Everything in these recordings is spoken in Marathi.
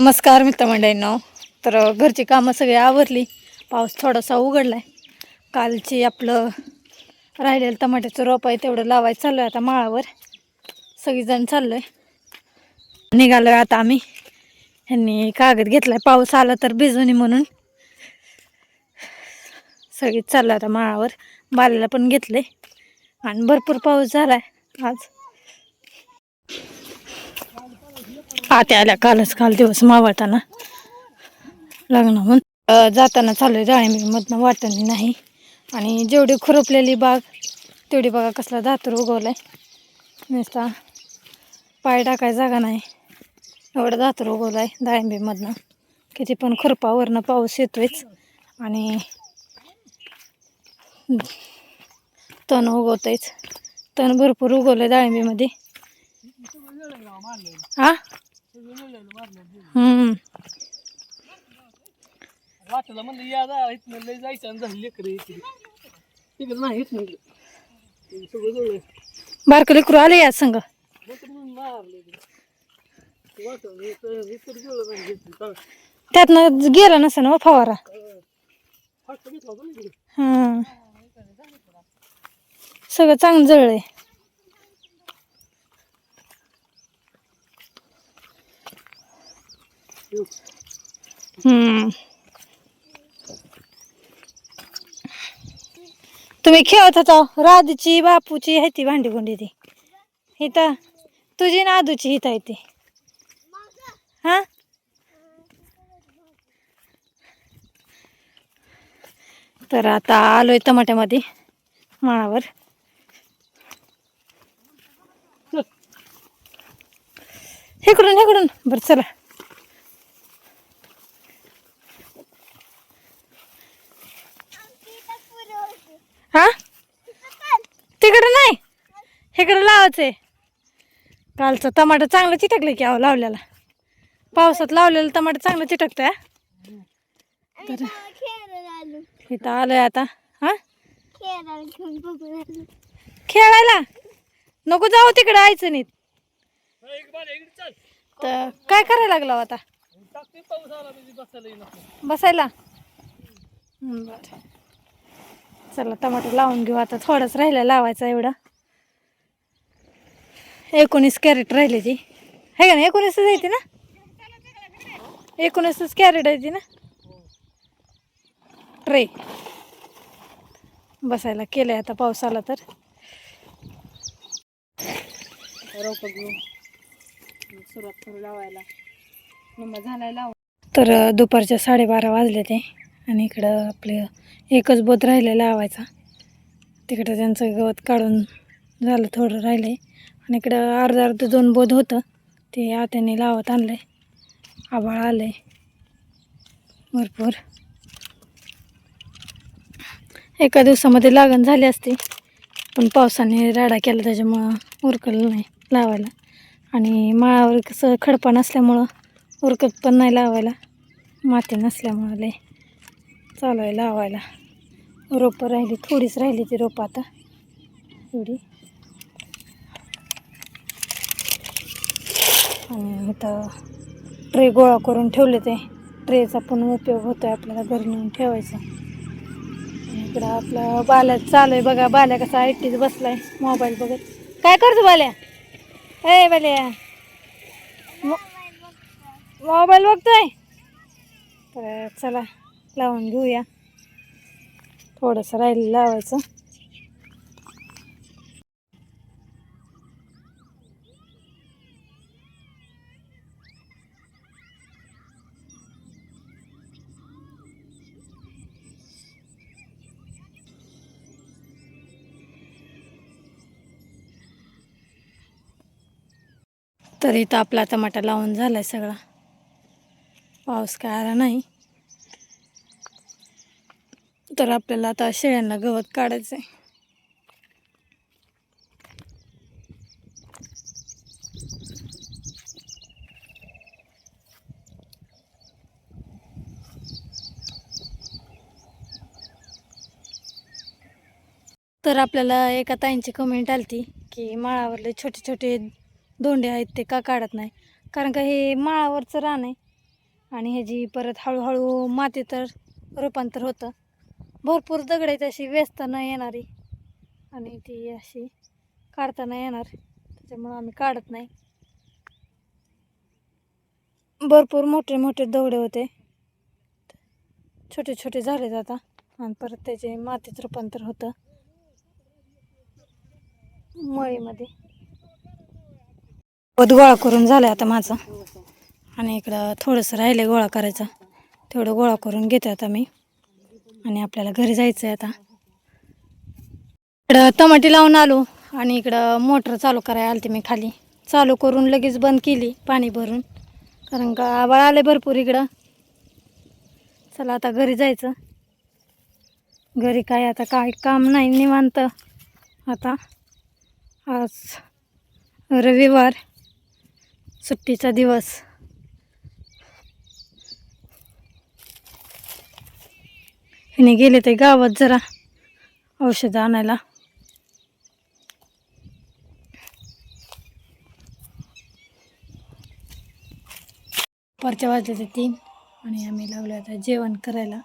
नमस्कार मित्रमंडळींनो. तर घरची कामं सगळी आवरली. पाऊस थोडासा उघडला आहे कालची आपलं राहिलेलं टमाट्याचं रोप आहे तेवढं लावायचं चालू आहे आता माळावर. सगळीजण चाललं आहे निघालो आहे आता आम्ही. ह्यांनी कागद घेतलाय. पाऊस आला तर भिजूनी म्हणून. सगळीच चाललं आता माळावर. बालेला पण घेतलं आहे आणि भरपूर पाऊस झाला आहे आज. आत्या आल्या कालच काल दिवस मावळताना. लग्नाहून म्हणून जाताना चालू आहे मधनं वाटणी नाही. आणि जेवढी खुरपलेली बाग तेवढी बघा कसला धातूर उगवलाय. नुसता पाय टाकाय जागा नाही. एवढा धातूर उगवलाय डाळिंबीमधनं किती पण खुरपावरनं पाऊस येतोयच. आणि तण उगवतंयच. तण भरपूर उगवलंय डाळिंबीमध्ये हा हम्म वाटलं म्हणलं या जा इथनं लय जायचं आणि झाली लेकरं इकडे तिकडे नाही इथनं इकडे. ते सगळं जवळ बारकं लेकरू आले या संग नंतर मग मारलं इकडे. ते वाटलं इथं इथं जवळ नाही घेतली. का? त्यातनं गेला नसेल ना हो फवारा फाटका घेतला होता ना इकडे. हां सगळं चांगलं जळलंय हम्म. तुम्ही खेळत होता राधूची बापूची आहे ती. भांडी गुंडी ती इथं तुझी ना आदूची आहे ती. हा? तर आता आलोय टमाट्यामध्ये माळावर. हे करून हे करून बरं चला. हा? तिकडं नाही. इकडं लावायचंय कालचं टमाटर चांगलं चिटकलं की अहो लावलेला. पावसात लावलेलं टमाटर चांगलं चिटकतंय हा? तर इथं आलोय आता हा? खेळायला नको जाऊ तिकडे हा, इकडे चल. तर काय करायला लागला हो आता? टाकते पाऊस आला म्हणजे बसायला बरं. चला टमाटर लावून घेऊ. आता थोडंच राहिलं लावायचं एवढं. एकोणीस कॅरेट राहिली ती. आहे का ना एकोणीसच आहे ती ना? एकोणीसच कॅरेट आहे ती ना? ट्रे. बसायला केलंय आता पाऊस आला तर. रोपं घेऊन सुरुवात करू लावायला. निम्मा लावून तर दुपारच्या साडेबारा वाजले ते. आणि इकडं आपलं एकच बोत राहिलं लावायचा. तिकडं त्यांचं गवत काढून झालं थोडं राहिलं आहे आणि इकडं अर्धा अर्ध दोन बोध होतं. ते आत्याने लावत आणलं आहे आभाळ आलं आहे भरपूर. एका दिवसामध्ये लागण झाली असती. पण पावसाने राडा केला त्याच्यामुळं उरकलं नाही लावायला. आणि माळावर कसं खडपा नसल्यामुळं उरकत पण नाही लावायला. माती नसल्यामुळं लय. चालू आहे लावायला. रोपं राहिली थोडीच राहिली ती रोपं आता. एवढी. आणि इथं ट्रे गोळा करून ठेवले ते. ट्रेचा पण उपयोग होतो आहे आपल्याला घरी नेऊन ठेवायचा. इकडं आपला बाल्या चालू आहे बघा. बाल्या कसा आयटीच बसलाय मोबाईल बघत. काय करतो बाल्या? ए बाल्या. मोबाईल बघतोय. तर चला. लावून घेऊया. थोडंसं राहिलं लावायचं. तर इथं आपला टमाटा लावून झालाय सगळा. पाऊस काय आला नाही. तर आपल्याला आता शेळ्यांना गवत काढायचं आहे तर आपल्याला एका ताईंची कमेंट आली की माळावरले छोटे छोटे दोंडे आहेत ते का काढत नाही? कारण का हे माळावरचं रान आहे आणि ह्याची परत हळूहळू माती तर रूपांतर होतं. भरपूर दगड आहेत अशी वेचताना येणारी. आणि ती अशी काढताना येणार त्याच्यामुळं आम्ही काढत नाही. भरपूर मोठे मोठे दगडे होते. छोटे छोटे झाले आता. आणि परत त्याचे मातीत रूपांतर होतं. मळीमध्ये. पद गोळा करून झालं आता माझं. आणि इकडं थोडंसं राहिलं गोळा करायचं. तेवढं गोळा करून घेते आता मी. आणि आपल्याला घरी जायचं आहे आता. इकडं टमाटी लावून आलो आणि इकडं मोटर चालू करायला आलते मी खाली. चालू करून लगेच बंद केली पाणी भरून. कारण का आबाळ आले भरपूर इकडं. चला आता घरी जायचं. घरी काय आता काय काम नाही निवांत. आता आज रविवार. सुट्टीचा दिवस. हिने गेले ते गावात जरा औषधं आणायला. परच्या वाजले ते तीन आणि आम्ही लागलो आता जेवण करायला.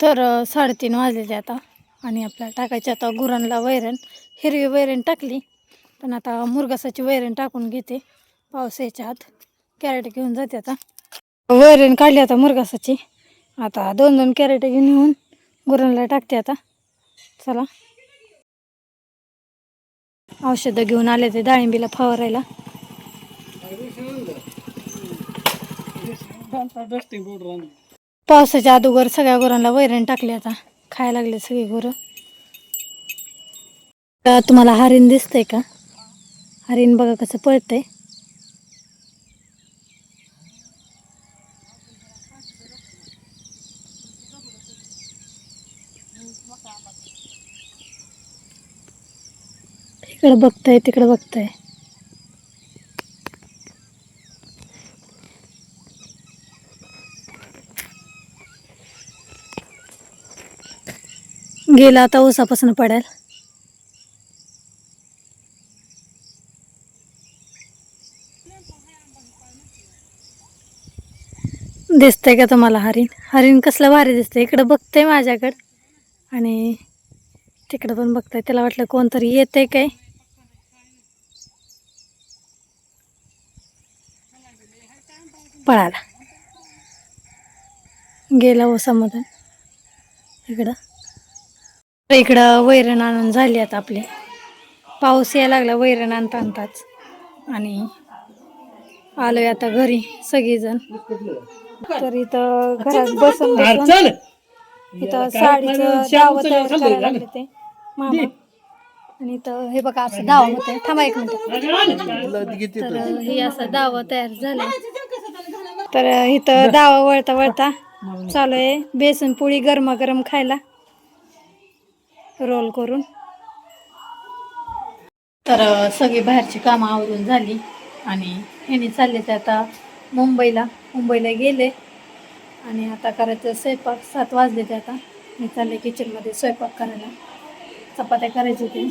तर साडेतीन वाजलेले आता आणि आपल्याला टाकायचे आता गुरांना वैरण. हिरवी वैरण टाकली पण आता मुरगासाची वैरण टाकून घेते पावसाच्या आत. कॅरेट घेऊन जाते आता. वैरण काढली आता मुरगासाची. आता दोन दोन कॅरेट घेऊन येऊन गुरांना टाकते आता. चला. औषधं घेऊन आले ते डाळिंबीला फवारायला. पावसाच्या अगोदर सगळ्या गुरांना वैरण टाकले आता. खायला लागले सगळी गुरं. तुम्हाला हरिण दिसतंय का? हरिण बघा कसं पळतंय. इकडं बघताय तिकडं बघताय. गेला आता ऊसापासून पडेल दिसतंय का तुम्हाला हरिण? हरिण कसलं भारी दिसतंय. इकडं बघतंय माझ्याकडं. आणि तिकडं पण बघताय. त्याला वाटलं कोणतरी येतंय काय? पळाला. गेला ऊसामधून इकडं. इकडं वैरण आणून झाली आता आपली. पाऊस यायला लागला वैरण आणता आणताच. आणि आलोय आता घरी सगळीजण. तर इथं घरात बसून इथं साडीचं दावं तयार करायला लागले ते. मामा. आणि इथं हे बघा असं दावा होत. आहे थांबा एक मिनिट. तर हे असं दावा तयार झालं. तर इथं दावा वळता वळता चालू आहे. बेसन पोळी गरमागरम खायला. रोल करून. तर सगळी बाहेरची कामं आवरून झाली. आणि ह्यानी चालले ते आता मुंबईला. मुंबईला गेले. आणि आता करायचं स्वयंपाक. सात वाजले ते आता. मी चालले किचनमध्ये स्वयंपाक करायला. चपात्या करायचे ते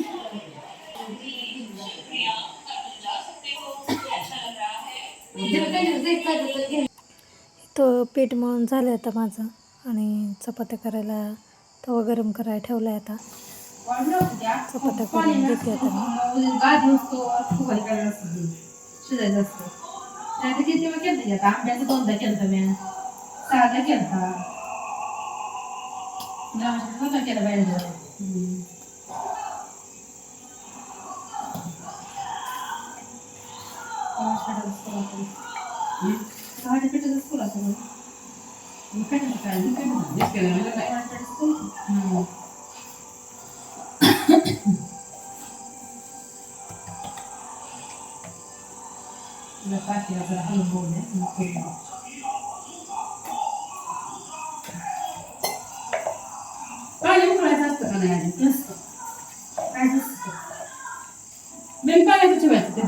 तो पीठ मळून झालं आता माझं. आणि चपात्या करायला तवा गरम करायला ठेवला आहे आता. चपात्या करून घेते आता मी. आंब्याचं दोनदा केलं मी साधा केलता केला बाहेर पाणी नाही. बिन पाण्याचं ठेवायचं ते.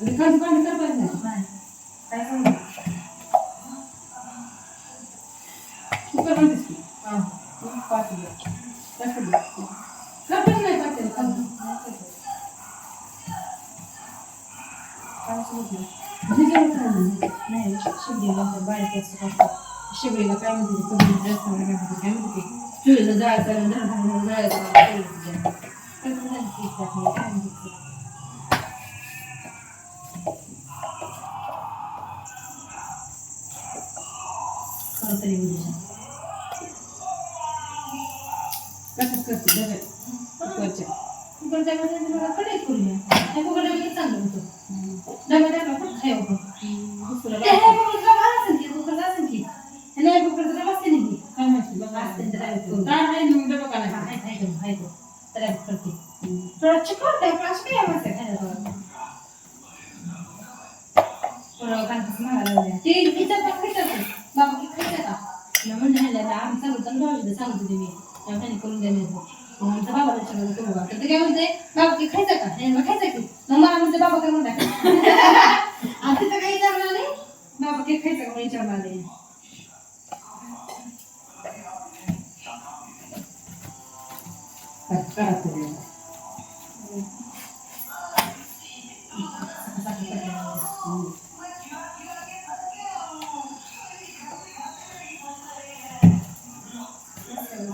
आणि पाणी पाहिजे? काय? कुकर म्हणतेस की? हा. नाही? का? नाही शिवडीला काय म्हणते काय म्हणते काय म्हणते ते चुलीला जाळायचं कसंच करते डब्यात मला करूया त्या कुकरच्या चांगलं होतं डब्यात टाकलं खाय होतं ते हे कुकरचं डबा असेल की कुकरचं असेल की हे नाही कुकरचं डबा असते नाही की काय नाही चिकट आहे काय थोडं. मागायला ते इथं पण खायचं बाबा का मग म्हणलं आम्ही सांगतो मी करून द्यायचं मग आमचा बाबा विचारलं तर काय म्हणते बाबा की खायचं का खायचं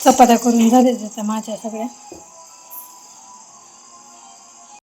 चपात्या करून झाले त्याच्या माझ्या सगळ्या.